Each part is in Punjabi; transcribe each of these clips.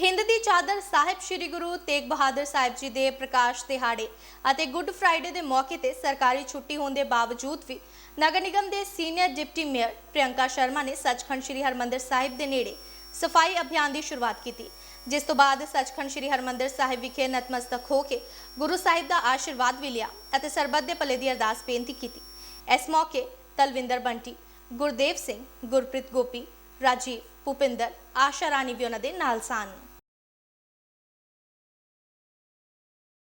ਹਿੰਦ ਦੀ ਚਾਦਰ ਸਾਹਿਬ ਸ੍ਰੀ ਗੁਰੂ ਤੇਗ ਬਹਾਦਰ ਸਾਹਿਬ ਜੀ ਦੇ ਪ੍ਰਕਾਸ਼ ਦਿਹਾੜੇ ਅਤੇ ਗੁੱਡ ਫਰਾਈਡੇ ਦੇ ਮੌਕੇ ਤੇ ਸਰਕਾਰੀ ਛੁੱਟੀ ਹੋਣ ਦੇ ਬਾਵਜੂਦ ਵੀ ਨਗਰ ਨਿਗਮ ਦੇ senior deputy mayor Priyanka Sharma ਨੇ ਸੱਚਖੰਡ ਸ੍ਰੀ ਹਰਮੰਦਰ ਸਾਹਿਬ ਦੇ ਨੇੜੇ ਸਫ਼ਾਈ ਅਭਿਆਨ ਦੀ ਸ਼ੁਰੂਆਤ ਕੀਤੀ, ਜਿਸ ਤੋਂ ਬਾਅਦ ਸੱਚਖੰਡ ਸ੍ਰੀ ਹਰਮੰਦਰ ਸਾਹਿਬ ਵਿਖੇ ਨਤਮਸਤਕ ਹੋ ਕੇ ਗੁਰੂ ਸਾਹਿਬ ਦਾ ਆਸ਼ੀਰਵਾਦ ਵੀ ਲਿਆ ਅਤੇ ਸਰਬੱਤ ਦੇ ਭਲੇ ਦੀ ਅਰਦਾਸ ਬੇਨਤੀ ਕੀਤੀ। ਇਸ ਮੌਕੇ ਤਲਵਿੰਦਰ ਬੰਟੀ, ਗੁਰਦੇਵ ਸਿੰਘ, ਗੁਰਪ੍ਰੀਤ ਗੋਪੀ, ਰਾਜੀਵ ਭੁਪਿੰਦਰ, ਆਸ਼ਾ ਰਾਣੀ ਵੀ ਉਹਨਾਂ ਦੇ ਨਾਲ ਸਨ।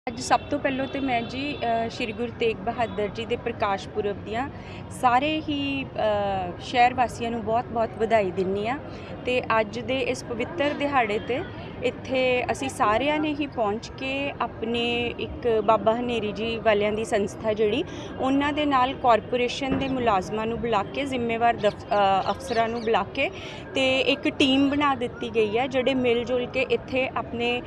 ਅੱਜ ਸਭ ਤੋਂ ਪਹਿਲਾਂ ਤੇ ਮੈਂ ਜੀ ਸ਼੍ਰੀ ਗੁਰੂ ਤੇਗ ਬਹਾਦਰ ਜੀ ਦੇ ਪ੍ਰਕਾਸ਼ ਪੁਰਬ ਦੀਆਂ ਸਾਰੇ ਹੀ ਸ਼ਹਿਰ ਵਾਸੀਆਂ ਨੂੰ ਬਹੁਤ-ਬਹੁਤ ਵਧਾਈ ਦਿੰਨੀ ਆ ਤੇ ਅੱਜ ਦੇ ਇਸ ਪਵਿੱਤਰ ਦਿਹਾੜੇ ਤੇ ਇੱਥੇ ਅਸੀਂ ਸਾਰਿਆਂ ਨੇ ਹੀ ਪਹੁੰਚ ਕੇ ਆਪਣੇ ਇੱਕ ਬਾਬਾ ਹਨੇਰੀ ਜੀ ਵਾਲਿਆਂ ਦੀ ਸੰਸਥਾ ਜਿਹੜੀ ਉਹਨਾਂ ਦੇ ਨਾਲ ਕਾਰਪੋਰੇਸ਼ਨ ਦੇ ਮੁਲਾਜ਼ਮਾਂ ਨੂੰ ਬੁਲਾ ਕੇ ਜ਼ਿੰਮੇਵਾਰ ਦਫ਼- ਅਫਸਰਾਂ ਨੂੰ ਬੁਲਾ ਕੇ ਤੇ ਇੱਕ ਟੀਮ ਬਣਾ ਦਿੱਤੀ ਗਈ ਹੈ ਜਿਹੜੇ ਮਿਲ ਜੁਲ ਕੇ ਇੱਥੇ ਆਪਣੇ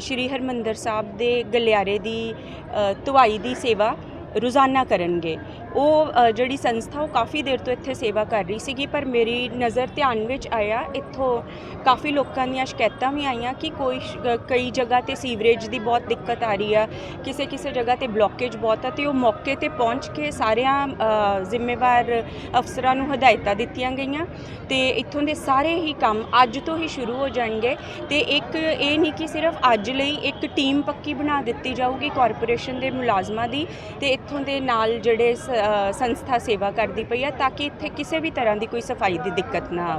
ਸ਼੍ਰੀ ਹਰਮੰਦਰ ਸਾਹਿਬ ਦੇ ਗਲਿਆਰੇ ਦੀ ਅ, ਧੁਆਈ ਦੀ ਸੇਵਾ ਰੋਜ਼ਾਨਾ ਕਰਨਗੇ। ਉਹ ਜਿਹੜੀ ਸੰਸਥਾ, ਉਹ ਕਾਫੀ ਦੇਰ ਤੋਂ ਇੱਥੇ ਸੇਵਾ ਕਰ ਰਹੀ ਸੀਗੀ, ਪਰ ਮੇਰੀ ਨਜ਼ਰ ਧਿਆਨ ਵਿੱਚ ਆਇਆ, ਇੱਥੋਂ ਕਾਫੀ ਲੋਕਾਂ ਦੀਆਂ ਸ਼ਿਕਾਇਤਾਂ ਵੀ ਆਈਆਂ ਕਿ ਕੋਈ ਕਈ ਜਗ੍ਹਾ ਤੇ ਸੀਵਰੇਜ ਦੀ ਬਹੁਤ ਦਿੱਕਤ ਆ ਰਹੀ ਆ, ਕਿਸੇ ਕਿਸੇ ਜਗ੍ਹਾ ਤੇ ਬਲੋਕੇਜ ਬਹੁਤ ਆ, ਤੇ ਉਹ ਮੌਕੇ ਤੇ ਪਹੁੰਚ ਕੇ ਸਾਰਿਆਂ ਜ਼ਿੰਮੇਵਾਰ ਅਫਸਰਾਂ ਨੂੰ ਹਦਾਇਤਾਂ ਦਿੱਤੀਆਂ ਗਈਆਂ, ਤੇ ਇੱਥੋਂ ਦੇ ਸਾਰੇ ਹੀ ਕੰਮ ਅੱਜ ਤੋਂ ਹੀ ਸ਼ੁਰੂ ਹੋ ਜਾਣਗੇ। ਤੇ ਇੱਕ ਇਹ ਨਹੀਂ ਕਿ ਸਿਰਫ ਅੱਜ ਲਈ ਇੱਕ ਟੀਮ ਪੱਕੀ ਬਣਾ ਦਿੱਤੀ ਜਾਊਗੀ ਕਾਰਪੋਰੇਸ਼ਨ ਦੇ ਮੁਲਾਜ਼ਮਾਂ ਦੀ, ਤੇ ਇੱਥੋਂ ਦੇ ਨਾਲ ਜਿਹੜੇ ਸ- ਸੰਸਥਾ ਸੇਵਾ ਕਰਦੀ ਪਈ ਆ ਤਾਂ ਕਿ ਇੱਥੇ ਕਿਸੇ ਵੀ ਤਰ੍ਹਾਂ ਦੀ ਕੋਈ ਸਫ਼ਾਈ ਦੀ ਦਿੱਕਤ ਨਾ ਆਵੇ।